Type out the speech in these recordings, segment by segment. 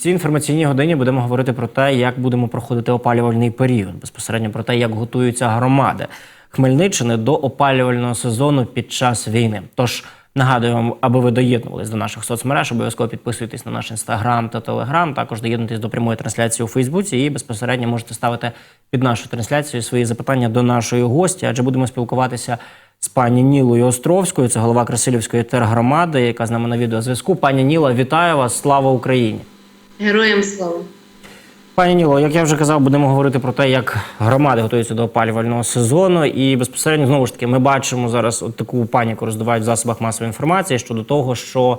Цій інформаційній годині будемо говорити про те, як будемо проходити опалювальний період, безпосередньо про те, як готуються громади Хмельниччини до опалювального сезону під час війни. Тож нагадую вам, аби ви доєднувались до наших соцмереж, обов'язково підписуйтесь на наш інстаграм та телеграм. Також доєднуйтесь до прямої трансляції у Фейсбуці і безпосередньо можете ставити під нашу трансляцію свої запитання до нашої гості, адже будемо спілкуватися. З пані Нілою Островською, це голова Красилівської тергромади, яка з нами на відеозв'язку. Пані Ніла, вітаю вас! Слава Україні! Героям слава. Пані Ніло, як я вже казав, будемо говорити про те, як громади готуються до опалювального сезону. І безпосередньо знову ж таки ми бачимо зараз от таку паніку роздувають в засобах масової інформації щодо того, що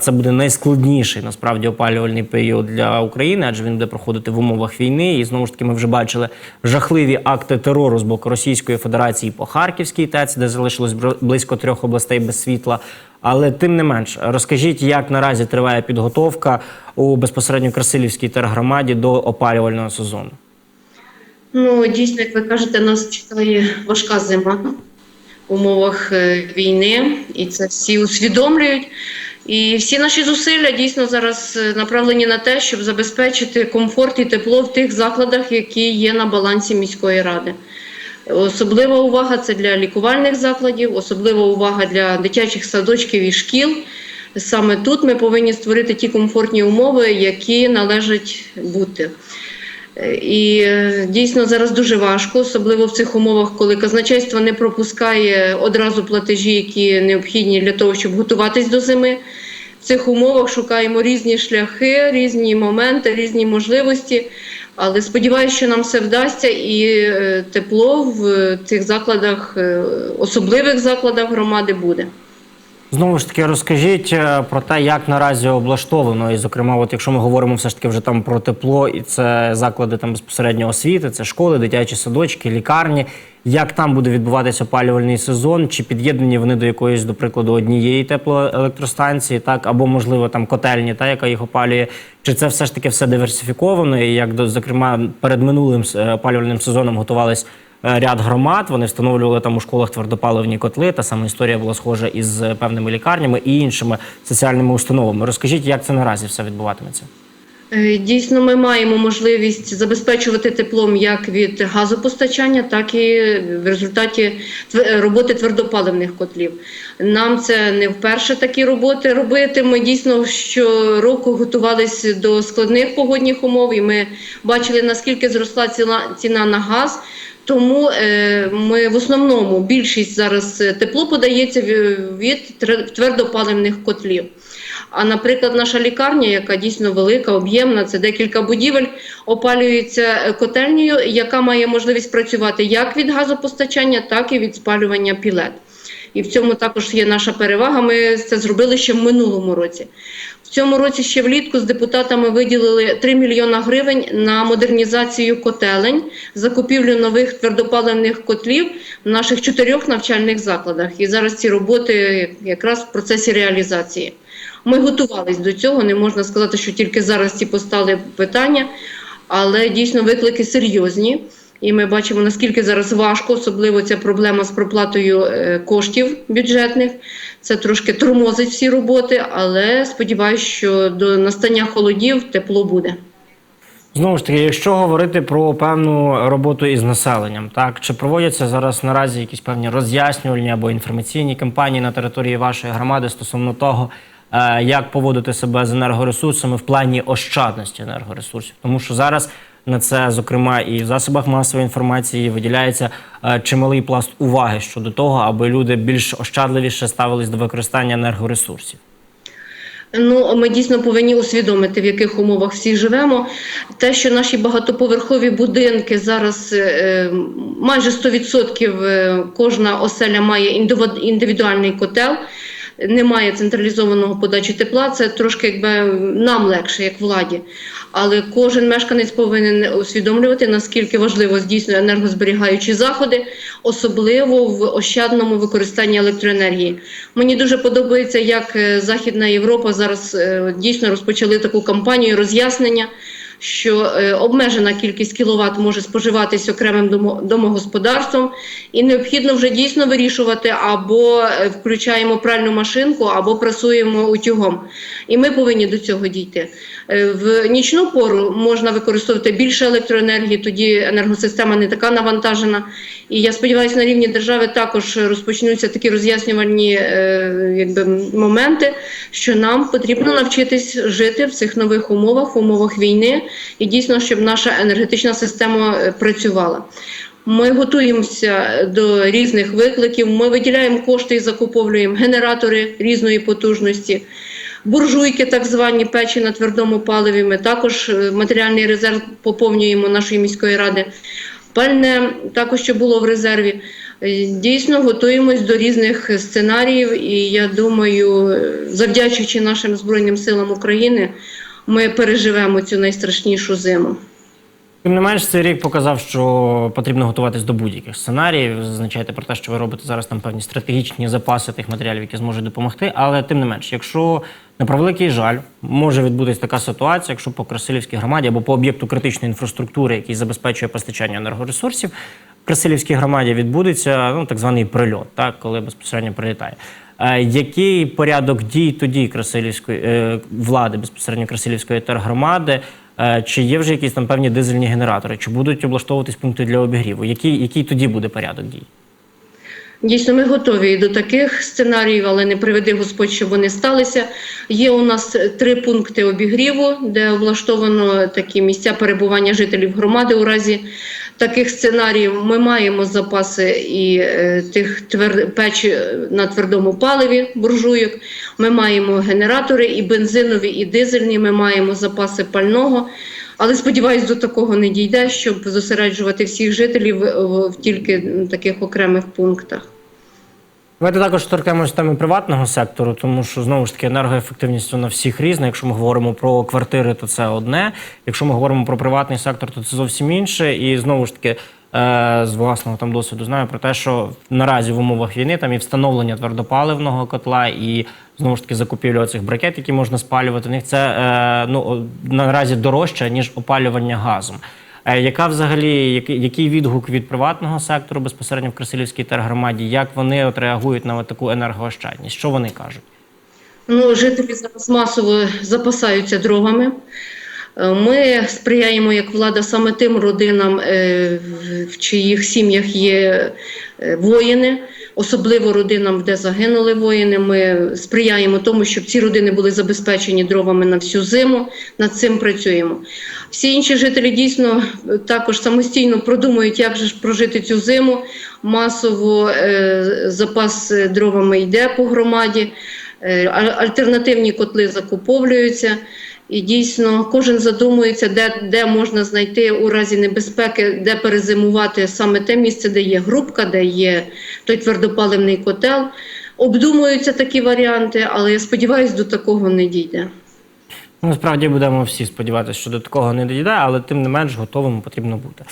це буде найскладніший насправді опалювальний період для України, адже він буде проходити в умовах війни. І знову ж таки, ми вже бачили жахливі акти терору з боку Російської Федерації по Харківській ТЕЦ, де залишилось близько трьох областей без світла. Але тим не менш, розкажіть, як наразі триває підготовка у безпосередньо Красилівській тергромаді до опалювального сезону. Ну, дійсно, як ви кажете, нас чекає важка зима в умовах е, війни, і це всі усвідомлюють. І всі наші зусилля дійсно зараз е, направлені на те, щоб забезпечити комфорт і тепло в тих закладах, які є на балансі міської ради. Особлива увага це для лікувальних закладів, особлива увага для дитячих садочків і шкіл. Саме тут ми повинні створити ті комфортні умови, які належать бути. Е, І е, дійсно зараз дуже важко, особливо в цих умовах, коли казначейство не пропускає одразу платежі, які необхідні для того, щоб готуватись до зими. В цих умовах шукаємо різні шляхи, різні моменти, різні можливості. Але сподіваюся, що нам все вдасться, і е, тепло в цих закладах, е, особливих закладах громади буде. Знову ж таки, розкажіть е, про те, як наразі облаштовано, і зокрема, от якщо ми говоримо все ж таки вже там про тепло, і це заклади там безпосередньо освіти, це школи, дитячі садочки, лікарні. Як там буде відбуватися опалювальний сезон? Чи під'єднані вони до якоїсь, до прикладу, однієї теплоелектростанції, так або можливо там котельні, та яка їх опалює? Чи це все ж таки все диверсифіковано? І як зокрема перед минулим е, опалювальним сезоном готувались ряд громад. Вони встановлювали там у школах твердопаливні котли. Та сама історія була схожа із е, певними лікарнями і іншими соціальними установами. Розкажіть, як це наразі все відбуватиметься? Е, Дійсно, ми маємо можливість забезпечувати теплом як від газопостачання, так і в результаті роботи твердопаливних котлів. Нам це не вперше такі роботи робити. Ми дійсно щороку готувалися до складних погодних умов, і ми бачили наскільки зросла ціна на газ. Тому е, ми в основному більшість зараз е, тепло подається від твердопаливних котлів. А наприклад, наша лікарня, яка дійсно велика, об'ємна, це декілька будівель, опалюється е, котельнею, яка має можливість працювати як від газопостачання, так і від спалювання пілет. І в цьому також є наша перевага. Ми це зробили ще в минулому році. В цьому році ще влітку з депутатами виділили 3 мільйона гривень на модернізацію котелень, закупівлю нових твердопаливних котлів в наших чотирьох навчальних закладах. І зараз ці роботи якраз в процесі реалізації. Ми готувалися до цього. Не можна сказати, що тільки зараз ці постали питання, але дійсно виклики серйозні. І ми бачимо, наскільки зараз важко, особливо ця проблема з проплатою е, коштів бюджетних. Це трошки тормозить всі роботи, але сподіваюся, що до настання холодів тепло буде. Знову ж таки, якщо говорити про певну роботу із населенням, так чи проводяться зараз наразі якісь певні роз'яснювальні або інформаційні кампанії на території вашої громади стосовно того, е, як поводити себе з енергоресурсами в плані ощадності енергоресурсів, тому що зараз на це, зокрема, і в засобах масової інформації виділяється е, чималий пласт уваги щодо того, аби люди більш ощадливіше ставились до використання енергоресурсів. Ну, ми дійсно повинні усвідомити, в яких умовах всі живемо. Те, що наші багатоповерхові будинки зараз е, майже 100% е, кожна оселя має індивідуальний котел. Немає централізованого подачі тепла, це трошки якби нам легше, як владі. Але кожен мешканець повинен усвідомлювати, наскільки важливо здійснює енергозберігаючі заходи, особливо в ощадному використанні електроенергії. Мені дуже подобається, як е, Західна Європа зараз е, дійсно розпочали таку кампанію роз'яснення що е, обмежена кількість кіловат може споживатись окремим домо- домогосподарством, і необхідно вже дійсно вирішувати або е, включаємо пральну машинку, або прасуємо утюгом. І ми повинні до цього дійти. Е, В нічну пору можна використовувати більше електроенергії, тоді енергосистема не така навантажена. І я сподіваюся, на рівні держави також розпочнуться такі роз'яснювальні е, якби, моменти, що нам потрібно навчитись жити в цих нових умовах, в умовах війни, і дійсно, щоб наша енергетична система е, працювала. Ми готуємося до різних викликів. Ми виділяємо кошти і закуповуємо генератори різної потужності. Буржуйки, так звані печі на твердому паливі. Ми також е, матеріальний резерв поповнюємо нашої міської ради. Пальне також що було в резерві. Е, Дійсно готуємось до різних сценаріїв, і я думаю, завдячуючи нашим Збройним силам України, ми переживемо цю найстрашнішу зиму. Тим не менш, цей рік показав, що потрібно готуватись до будь-яких сценаріїв. Зазначаєте про те, що ви робите зараз там певні стратегічні запаси тих матеріалів, які зможуть допомогти. Але тим не менш, якщо на превеликий жаль може відбутись така ситуація, якщо по Красилівській громаді або по об'єкту критичної інфраструктури, який забезпечує постачання енергоресурсів, в Красилівській громаді відбудеться ну так званий прильот, так коли безпосередньо прилітає. Е, Який порядок дій тоді Красилівської е, влади, безпосередньо Красилівської тергромади? Е, Чи є вже якісь там певні дизельні генератори? Чи будуть облаштовуватись пункти для обігріву? Який, який тоді буде порядок дій? Дійсно, ми готові до таких сценаріїв, але не приведи Господь, щоб вони сталися. Є у нас три пункти обігріву, де облаштовано такі місця перебування жителів громади у разі таких сценаріїв. Ми маємо запаси і е, тих твер... печі на твердому паливі буржуйок. Ми маємо генератори і бензинові, і дизельні. Ми маємо запаси пального. Але сподіваюсь, до такого не дійде, щоб зосереджувати всіх жителів в, в тільки таких окремих пунктах. Давайте також торкнемося теми приватного сектору, тому що знову ж таки енергоефективність вона всіх різна. Якщо ми говоримо про квартири, то це одне. Якщо ми говоримо про приватний сектор, то це зовсім інше. І знову ж таки, е, з власного там досвіду знаю про те, що наразі в умовах війни там і встановлення твердопаливного котла, і знову ж таки закупівля цих брикет, які можна спалювати. в них це е, ну наразі дорожче ніж опалювання газом. Е, Яка взагалі який, відгук від приватного сектору безпосередньо в Красилівській тергромаді? Як вони от реагують на таку енергоощадність? Що вони кажуть? Ну, жителі зараз масово запасаються дровами. Е, Ми сприяємо як влада саме тим родинам, е, в- чиїх сім'ях є воїни, особливо родинам, де загинули воїни. Ми сприяємо тому, щоб ці родини були забезпечені дровами на всю зиму. Над цим працюємо. Всі інші жителі дійсно е, також самостійно продумують, як же ж прожити цю зиму. Масово е, запас е, дровами йде по громаді. Е, Альтернативні котли закуповуються, і дійсно кожен задумується, де, де можна знайти у разі небезпеки, де перезимувати саме те місце, де є грубка, де є той твердопаливний котел. Обдумуються такі варіанти, але я сподіваюся, до такого не дійде. Ну, Насправді будемо всі сподіватися, що до такого не дійде, але тим не менш готовим потрібно бути.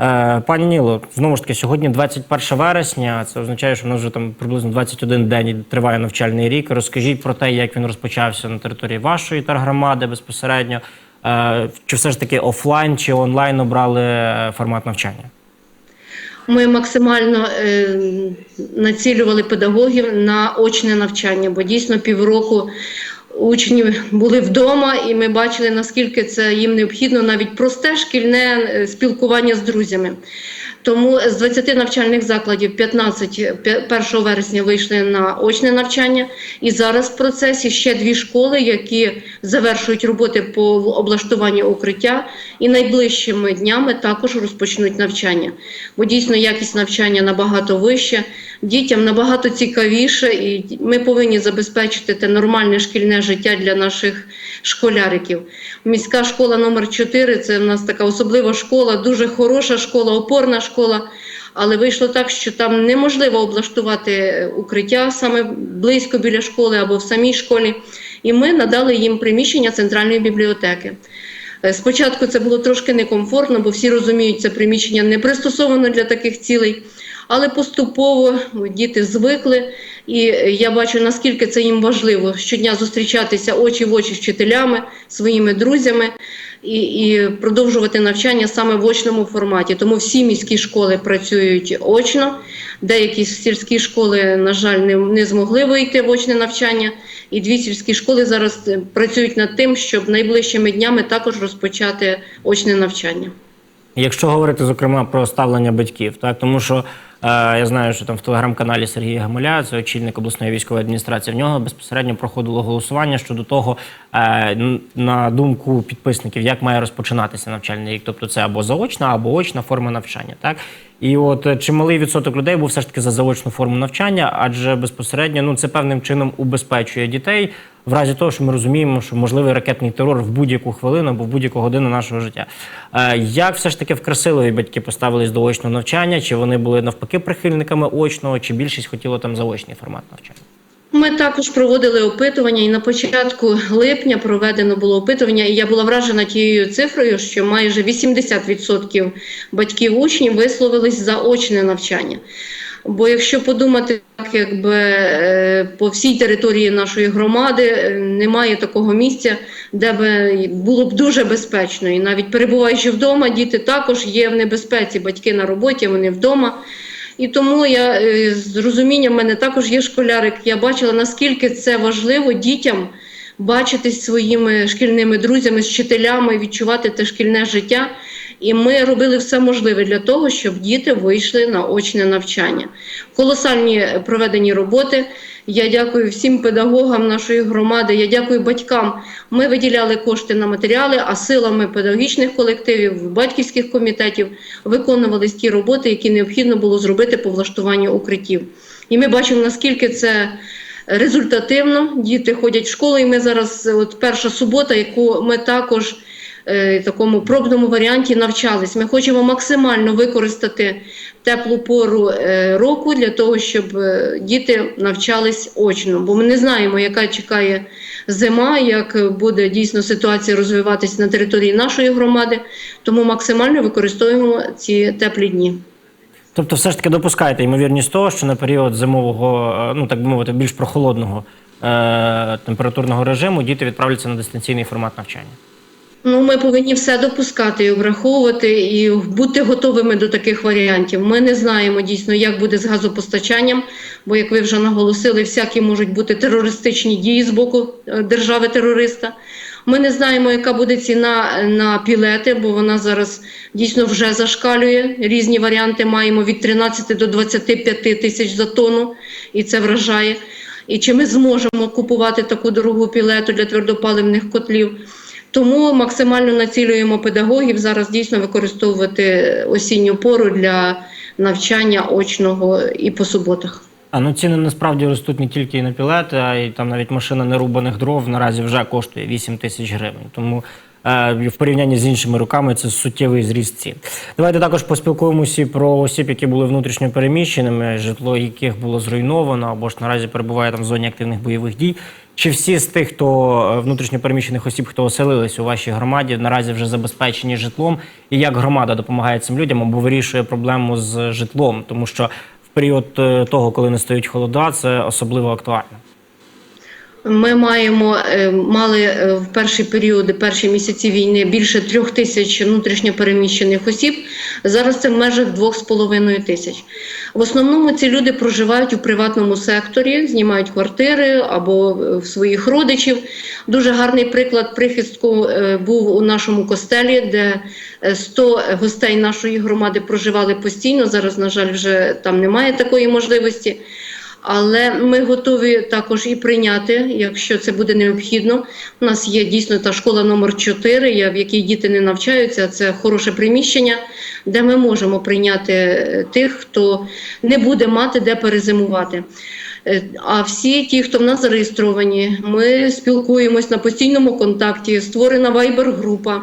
Е, пані Ніло, знову ж таки, сьогодні 21 вересня. Це означає, що в нас вже там приблизно 21 день триває навчальний рік. Розкажіть про те, як він розпочався на території вашої тергромади безпосередньо. Е, чи все ж таки офлайн чи онлайн обрали е, формат навчання? Ми максимально е, націлювали педагогів на очне навчання, бо дійсно півроку учні були вдома, і ми бачили, наскільки це їм необхідно, навіть просте шкільне е, спілкування з друзями. Тому з 20 навчальних закладів 15 1 вересня вийшли на очне навчання, і зараз в процесі ще дві школи, які завершують роботи по облаштуванню укриття, і найближчими днями також розпочнуть навчання. Бо дійсно якість навчання набагато вища, дітям набагато цікавіше, і ми повинні забезпечити те нормальне шкільне життя для наших школяриків. Міська школа номер 4 це в нас така особлива школа, дуже хороша школа, опорна школа. Але вийшло так, що там неможливо облаштувати е, укриття саме близько біля школи або в самій школі. І ми надали їм приміщення центральної бібліотеки. Е, Спочатку це було трошки некомфортно, бо всі розуміють, це приміщення не пристосовано для таких цілей. Але поступово діти звикли, і я бачу, наскільки це їм важливо щодня зустрічатися очі в очі з вчителями, своїми друзями і, і продовжувати навчання саме в очному форматі. Тому всі міські школи працюють очно. Деякі сільські школи, на жаль, не, не змогли вийти в очне навчання. І дві сільські школи зараз е, працюють над тим, щоб найближчими днями також розпочати очне навчання. Якщо говорити зокрема про ставлення батьків, так тому що я знаю, що там в телеграм-каналі Сергія Гамуля, це очільник обласної військової адміністрації, в нього безпосередньо проходило голосування щодо того, е, на думку підписників, як має розпочинатися навчальний рік, тобто це або заочна, або очна форма навчання. Так і от е, чималий відсоток людей був все ж таки за заочну форму навчання, адже безпосередньо ну це певним чином убезпечує дітей. В разі того, що ми розуміємо, що можливий ракетний терор в будь-яку хвилину або в будь-яку годину нашого життя. Е, як все ж таки в Красилові батьки поставились до очного навчання? Чи вони були навпаки прихильниками очного, чи більшість хотіло там заочний формат навчання? Ми також проводили опитування, і на початку липня проведено було опитування, і я була вражена тією цифрою, що майже 80% батьків учнів висловились за очне навчання. Бо якщо подумати, так якби е, по всій території нашої громади е, немає такого місця, де би було б дуже безпечно. І навіть перебуваючи вдома, діти також є в небезпеці. Батьки на роботі, вони вдома. І тому я е, з розумінням мене також є школярик. Я бачила, наскільки це важливо дітям бачитись своїми шкільними друзями, з вчителями, відчувати те шкільне життя. І ми робили все можливе для того, щоб діти вийшли на очне навчання. Колосальні проведені роботи. Я дякую всім педагогам нашої громади. Я дякую батькам. Ми виділяли кошти на матеріали, а силами педагогічних колективів, батьківських комітетів виконувались ті роботи, які необхідно було зробити по влаштуванню укриттів. І ми бачимо, наскільки це результативно. Діти ходять в школу, і ми зараз, от перша субота, яку ми також е, такому пробному варіанті навчались. Ми хочемо максимально використати теплу пору е, року для того, щоб е, діти навчались очно, бо ми не знаємо, яка чекає зима, як буде дійсно ситуація розвиватися на території нашої громади. Тому максимально використовуємо ці теплі дні. Тобто, все ж таки допускаєте ймовірність того, що на період зимового, е, ну так би мовити, більш прохолодного е- температурного режиму діти відправляться на дистанційний формат навчання. Ну, ми повинні все допускати і враховувати і бути готовими до таких варіантів. Ми не знаємо дійсно, як буде з газопостачанням, бо, як ви вже наголосили, всякі можуть бути терористичні дії з боку е, держави-терориста. Ми не знаємо, яка буде ціна на пілети, бо вона зараз дійсно вже зашкалює. Різні варіанти маємо від 13 до 25 тисяч за тонну, і це вражає. І чи ми зможемо купувати таку дорогу пілету для твердопаливних котлів? Тому максимально націлюємо педагогів зараз дійсно використовувати осінню пору для навчання очного і по суботах. А ну ціни насправді ростуть не тільки і на пілети, а й там навіть машина нерубаних дров наразі вже коштує 8 тисяч гривень. Тому е, в порівнянні з іншими роками це суттєвий зріст цін. Давайте також поспілкуємося про осіб, які були внутрішньо переміщеними, житло яких було зруйновано або ж наразі перебуває там в зоні активних бойових дій. Чи всі з тих, хто внутрішньопереміщених осіб, хто оселились у вашій громаді, наразі вже забезпечені житлом, і як громада допомагає цим людям або вирішує проблему з житлом, тому що в період е, того, коли настають холода, це особливо актуально. Ми маємо е, мали е, в перші періоди, перші місяці війни більше трьох тисяч внутрішньо переміщених осіб. Зараз це в межах двох з половиною тисяч. В основному ці люди проживають у приватному секторі, знімають квартири або е, в своїх родичів. Дуже гарний приклад прихистку був у нашому костелі, де е, 100 гостей нашої громади проживали постійно. Зараз, на жаль, вже там немає такої можливості. Але ми готові також і прийняти, якщо це буде необхідно. У нас є дійсно та школа номер 4 в якій діти не навчаються. Це хороше приміщення, де ми можемо прийняти е, тих, хто не буде мати де перезимувати. Е, А всі ті, хто в нас зареєстровані, ми спілкуємось на постійному контакті, створена вайбер-група.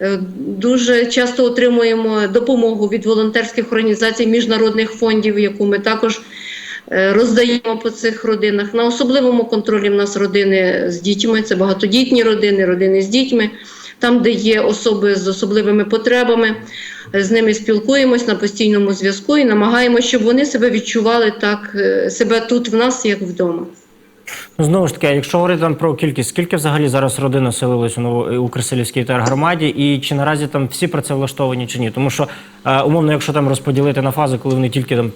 Е, Дуже часто отримуємо допомогу від волонтерських організацій міжнародних фондів, яку ми також роздаємо по цих родинах. На особливому контролі в нас родини з дітьми, це багатодітні родини, родини з дітьми. там, де є особи з особливими потребами. З ними спілкуємось на постійному зв'язку і намагаємося, щоб вони себе відчували так, е, себе тут в нас, як вдома. Ну, знову ж таки, якщо говорити там про кількість, скільки взагалі зараз родин оселилось у Ново- у Красилівській тергромаді, і чи наразі там всі працевлаштовані чи ні? Тому що е, умовно, якщо там розподілити на фази, коли вони тільки там.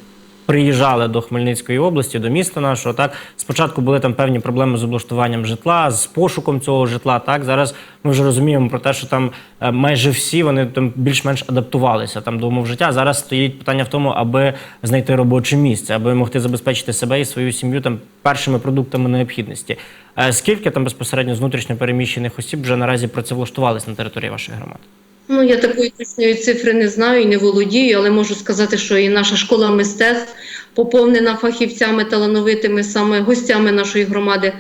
Приїжджали до Хмельницької області, до міста нашого. Так спочатку були там певні проблеми з облаштуванням житла, з пошуком цього житла. Так зараз ми вже розуміємо про те, що там е, майже всі вони там більш-менш адаптувалися там до умов життя. Зараз стоїть питання в тому, аби знайти робоче місце, аби могти забезпечити себе і свою сім'ю там першими продуктами необхідності. Е, Скільки там безпосередньо з внутрішньо переміщених осіб вже наразі працевлаштувались на території вашої громади? Ну, я такої точної цифри не знаю і не володію, але можу сказати, що і наша школа мистецтв поповнена фахівцями талановитими саме гостями нашої громади.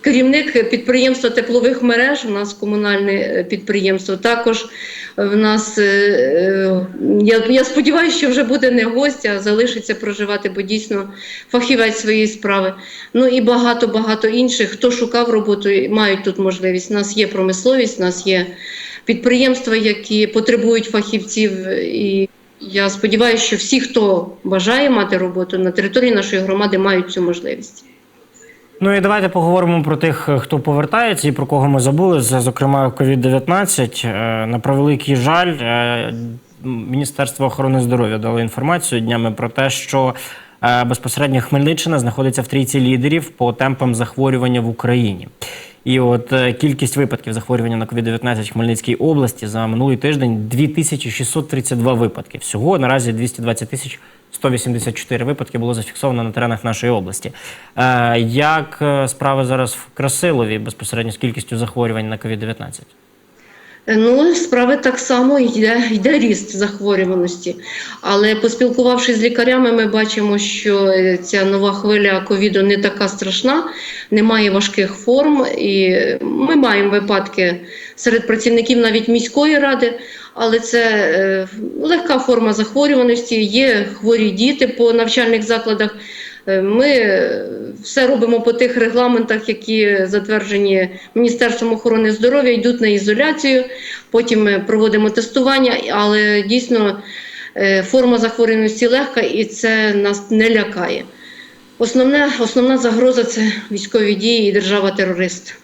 Керівник підприємства теплових мереж, у нас комунальне е, підприємство. Також в нас, е, е, я, я сподіваюся, що вже буде не гость, а залишиться проживати, бо дійсно фахівець своєї справи. Ну і багато-багато інших, хто шукав роботу, мають тут можливість. У нас є промисловість, у нас є підприємства, які потребують фахівців. І я сподіваюся, що всі, хто бажає мати роботу на території нашої громади, мають цю можливість. Ну і давайте поговоримо про тих, е, хто повертається і про кого ми забули. Зокрема, COVID-19. Е, На превеликий жаль, е, Міністерство охорони здоров'я дало інформацію днями про те, що безпосередньо Хмельниччина знаходиться в трійці лідерів по темпам захворювання в Україні. І от кількість випадків захворювання на COVID-19 в Хмельницькій області за минулий тиждень 2632 випадки. Всього наразі 220 тисяч 184 випадки було зафіксовано на теренах нашої області. Е, як е, справи зараз в Красилові безпосередньо з кількістю захворювань на COVID-19? Ну, справи так само йде, йде ріст захворюваності. Але поспілкувавшись з лікарями, ми бачимо, що е, ця нова хвиля ковіду не така страшна, немає важких форм. І ми маємо випадки серед працівників навіть міської ради, але це е, легка форма захворюваності. Є хворі діти по навчальних закладах. Е, Ми е, все робимо по тих регламентах, які затверджені Міністерством охорони здоров'я, йдуть на ізоляцію. Потім ми проводимо тестування, але дійсно е, форма захворюваності легка і це нас не лякає. Основне, основна загроза це військові дії і держава-терорист.